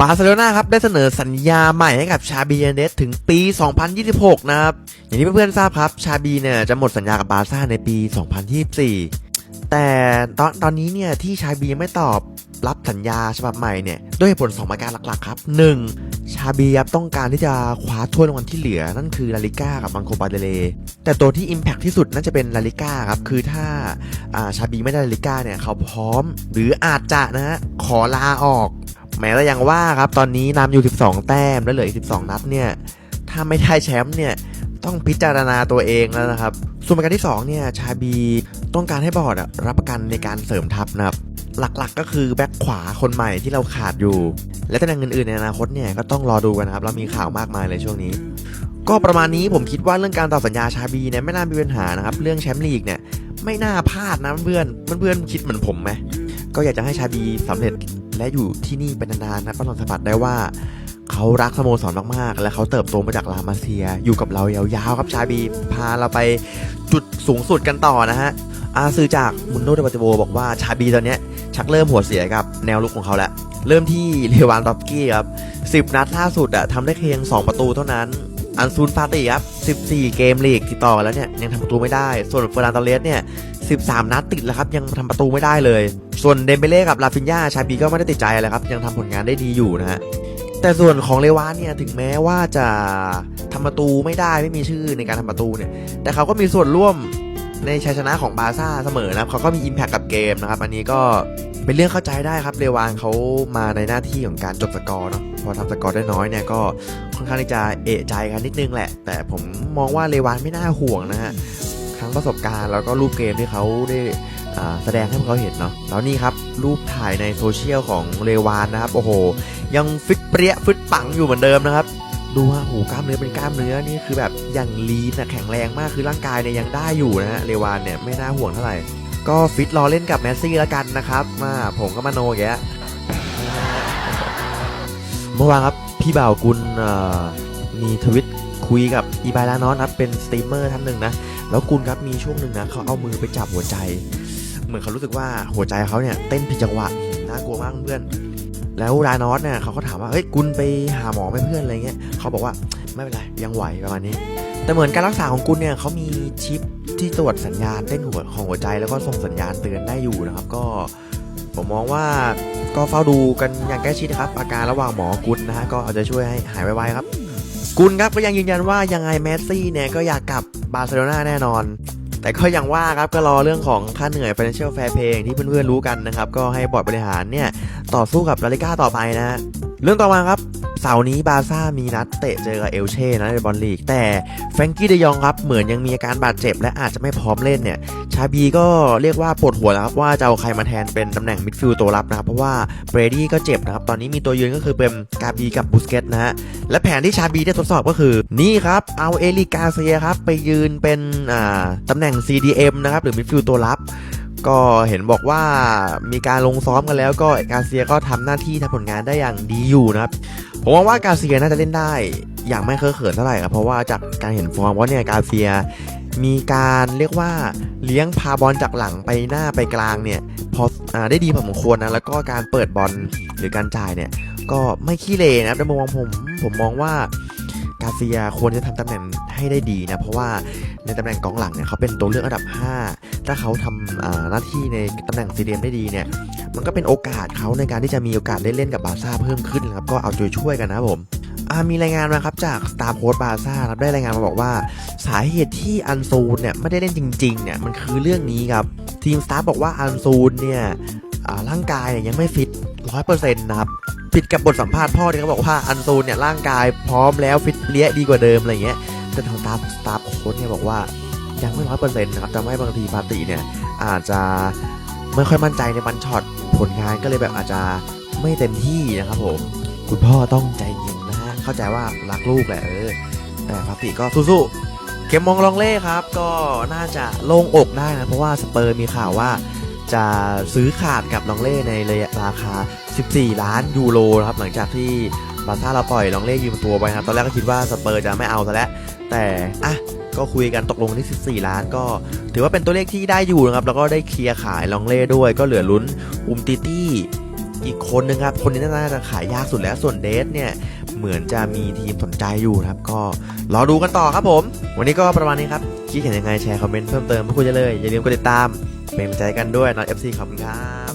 บาร์เซโลนาครับได้เสนอสัญญาใหม่ให้กับชาบีเนเดสถึงปี 2026 นะครับ อย่างที่เพื่อนๆทราบครับ ชาบีเนี่ยจะหมดสัญญากับบาร์ซ่าในปี 2024 แต่ตอนตอนนี้เนี่ยที่ชาบียังไม่ตอบรับสัญญาฉบับใหม่เนี่ยด้วยผลสองประการหลักๆ ครับ 1. ชาบีครับต้องการที่จะคว้าถ้วยรางวัลที่เหลือ นั่นคือลาลิก้ากับบังโคบาเดเล แต่ตัวที่ Impact ที่สุดน่าจะเป็นลาลิก้าครับ คือถ้าาชาบีไม่ได้ลาลิก้าเนี่ยเขาพร้อม หรืออาจจะนะฮะขอลาออก แม้แต่ยังว่าครับตอนนี้นำอยู่ 12 แต้มแล้วเหลืออีก 12 นัดเนี่ยถ้าไม่ได้แชมป์เนี่ยต้องพิจารณาตัวเองแล้วนะครับ ส่วนประการที่2เนี่ยชาบีต้องการให้บอร์ดรับประกันในการเสริมทัพนะครับ หลักๆก็คือแบ็คขวาคนใหม่ที่เราขาดอยู่ และตำแหน่งอื่นๆในอนาคตเนี่ยก็ต้องรอดูกันนะครับ เรามีข่าวมากมายเลยช่วงนี้ ก็ประมาณนี้ผมคิดว่าเรื่องการต่อสัญญาชาบีเนี่ยไม่น่ามีปัญหานะครับ เรื่องแชมป์ลีกเนี่ยไม่น่าพลาดนะเพื่อนเพื่อนคิดเหมือนผมไหมก็อยากจะให้ชาบีสำเร็จ และอยู่ที่นี่เป็นนานๆนะก็ลองสัมผัสได้ว่าเขารักสโมสรมากๆ และเขาเติบโตมาจากลามาเซีย อยู่กับเรายาวๆครับชาบีพาเราไปจุดสูงสุดกันต่อนะฮะอาสื่อจากมุนโนเดปาติโวบอกว่าชาบีตอนนี้ชักเริ่มหัวเสียกับแนวลุกของเขาแล้ว เริ่มที่เลวานดอฟกี้ครับ 10 นัดล่าสุดอะทำได้เพียง 2 ประตูเท่านั้น อันซูนฟาติครับ 14 เกมลีกติดต่อกันแล้วเนี่ยยังทำประตูไม่ได้ ส่วนเฟอร์นันโตเลสเนี่ย 13 นัดติดแล้วครับยังทำประตูไม่ได้เลย ส่วนเดมเบเล่กับลาฟินยาชาบีก็ไม่ได้ติดใจอะไรครับยังทำผลงานได้ดีอยู่นะฮะแต่ส่วนของเลวานเนี่ยถึงแม้ว่าจะทำประตูไม่ได้ไม่มีชื่อในการทำประตูเนี่ย แต่เขาก็มีส่วนร่วมในชัยชนะของบาร์ซ่าเสมอนะครับเขาก็มีอิมแพคกับเกมนะครับอันนี้ก็เป็นเรื่องเข้าใจได้ครับเลวานเขามาในหน้าที่ของการจบสกอร์เนาะ พอทำสกอร์ได้น้อยเนี่ยก็ค่อนข้างที่จะเอะใจกันนิดนึงแหละ แต่ผมมองว่าเลวานไม่น่าห่วงนะฮะทั้งประสบการณ์แล้วก็รูปเกมที่เขาได้แสดงให้พวกเขาเห็นเนาะแล้วนี่ครับรูปถ่ายในโซเชียลของเลวานนะครับ โอ้โห ยังฟิตเปรี้ยฟิตปังอยู่เหมือนเดิมนะครับ ดูว่าหูกล้ามเนื้อเป็นกล้ามเนื้อนี่คือแบบอย่างลีนนะแข็งแรงมากคือร่างกายเนี่ยยังได้อยู่นะฮะเลวานเนี่ยไม่น่าห่วงเท่าไหร่ก็ฟิตรอเล่นกับแมสซี่แล้วกันนะครับมาผมก็มาโนแกแล้วเมื่อวานครับ พี่บ่าวกุลมีทวิตคุยกับอีบายลานอสครับเป็นสตรีมเมอร์ท่านหนึ่งนะ แล้วกุลครับมีช่วงหนึ่งนะเขาเอามือไปจับหัวใจ เหมือนเขารู้สึกว่าหัวใจเขาเนี่ยเต้นผิดจังหวะน่ากลัวมากเพื่อน แล้วรานอสเนี่ยเขาก็ถามว่าเฮ้ยกุลไปหาหมอไหมเพื่อนอะไรเงี้ยเขาบอกว่าไม่เป็นไรยังไหวประมาณนี้ แต่เหมือนการรักษาของกุลเนี่ยเขามีชิปที่ตรวจสัญญาณเต้นหัวของหัวใจแล้วก็ส่งสัญญาณเตือนได้อยู่นะครับ ก็ผมมองว่า ก็เฝ้าดูกันอย่างใกล้ชิดนะครับ อาการระหว่างหมอกุลนะฮะก็เอาจจะช่วยให้หายไวๆครับ กุลครับก็ยังยืนยันว่ายังไงแมสซี่เนี่ยก็อยากกลับบาร์เซโลนาแน่นอน แต่ก็ยังว่าครับก็รอเรื่องของค่าเหนื่อย financial fair play อย่างที่เพื่อนๆรู้กันนะครับ ก็ให้บอร์ดบริหารเนี่ยต่อสู้กับลาลิก้าต่อไปนะฮะเรื่องต่อมาครับ เสาร์นี้บาร์ซ่ามีนัดเตะเจอกับเอลเช่นะในบอลลีก แต่แฟรงกี้เดยองครับเหมือนยังมีอาการบาดเจ็บ และอาจจะไม่พร้อมเล่นเนี่ย ชาบีก็เรียกว่าปวดหัวแล้วครับว่าจะเอาใครมาแทนเป็นตำแหน่งมิดฟิลด์ตัวรับนะครับ เพราะว่าเบรดี้ก็เจ็บนะครับ ตอนนี้มีตัวยืนก็คือเป็นกาบีกับบูสเกตนะฮะ และแผนที่ชาบีได้ทดสอบก็คือ นี่ครับเอาเอลิกาเซียครับไปยืนเป็นตำแหน่ง CDM นะครับหรือมิดฟิลด์ตัวรับ ก็เห็นบอกว่ามีการลงซ้อมกันแล้วก็กาเซียก็ทำหน้าที่ทำผลงานได้อย่างดีอยู่นะครับ ผมว่าว่ากาเซียน่าจะเล่นได้อย่างไม่เคอะเขินเท่าไหร่ครับเพราะว่าจากการเห็นฟอร์มว่าเนี่ยกาเซียมีการเรียกว่าเลี้ยงพาบอลจากหลังไปหน้าไปกลางเนี่ยพออได้ดีพอสมควรนะแล้วก็การเปิดบอลหรือการจ่ายเนี่ยก็ไม่ขี้เหร่นะครับในมุมมองผมผมมองว่ากาเซียควรจะทำตำแหน่งให้ได้ดีนะเพราะว่าในตำแหน่งกองหลังเนี่ยเขาเป็นตัวเลือกอันดับ 5 ถ้าเขาทำหน้าที่ในตำแหน่งซีเดียมได้ดีเนี่ย มันก็เป็นโอกาสเขาในการที่จะมีโอกาสได้เล่นกับบาซ่าเพิ่มขึ้นนะครับ ก็เอาใจช่วยกันนะผมมีรายงานมาครับจากสตาร์โค้ดบาซ่าครับได้รายงานมาบอกว่า สาเหตุที่อันซูนเนี่ยไม่ได้เล่นจริงๆเนี่ยมันคือเรื่องนี้ครับ ทีมสตาฟบอกว่าอันซูนเนี่ยร่างกายเนี่ยยังไม่ฟิตร้อยเปอร์เซ็นต์นะครับผิดกับบทสัมภาษณ์พ่อที่เขาบอกว่าอันซูนเนี่ยร่างกายพร้อมแล้วฟิตเปี้ยดีกว่าเดิมอะไรเงี้ยแต่ทางสตาฟสตาฟโค้ดเนี่ยบอกว่า ยังไม่ร้อยเปอร์เซ็นต์นะครับทำให้บางทีปาติเนี่ยอาจจะไม่ค่อยมั่นใจในบันช็อตผลงานก็เลยแบบอาจจะไม่เต็มที่นะครับผมคุณพ่อต้องใจเย็นนะฮะเข้าใจว่ารักลูกแหละเออแต่ปาติก็สู้ๆเกมมองลองเล่ครับ ก็น่าจะโล่งอกได้นะเพราะว่าสเปอร์มีข่าวว่าจะซื้อขาดกับลองเล่ในราคา 14 ล้านยูโรนะครับหลังจากที่ บาซ่าเราปล่อยลองเล่ยืมตัวไปนะครับตอนแรกก็คิดว่าสเปอร์จะไม่เอาซะแล้วแต่อะก็คุยกันตกลงที่ 14 ล้านก็ถือว่าเป็นตัวเลขที่ได้อยู่นะครับ แล้วก็ได้เคลียร์ขายลองเล่ด้วย ก็เหลือลุ้นอุมติตี้อีกคนนึงครับ คนนี้น่าจะขายยากสุดแล้วส่วนเดทเนี่ย เหมือนจะมีทีมสนใจอยู่ครับ ก็รอดูกันต่อครับผม วันนี้ก็ประมาณนี้ครับ คิดเห็นยังไงแชร์คอมเมนต์เพิ่มเติมพูดคุยได้เลย อย่าลืมกดติดตาม เป็นกำลังใจกันด้วยนอตเอฟซีขอบคุณครับ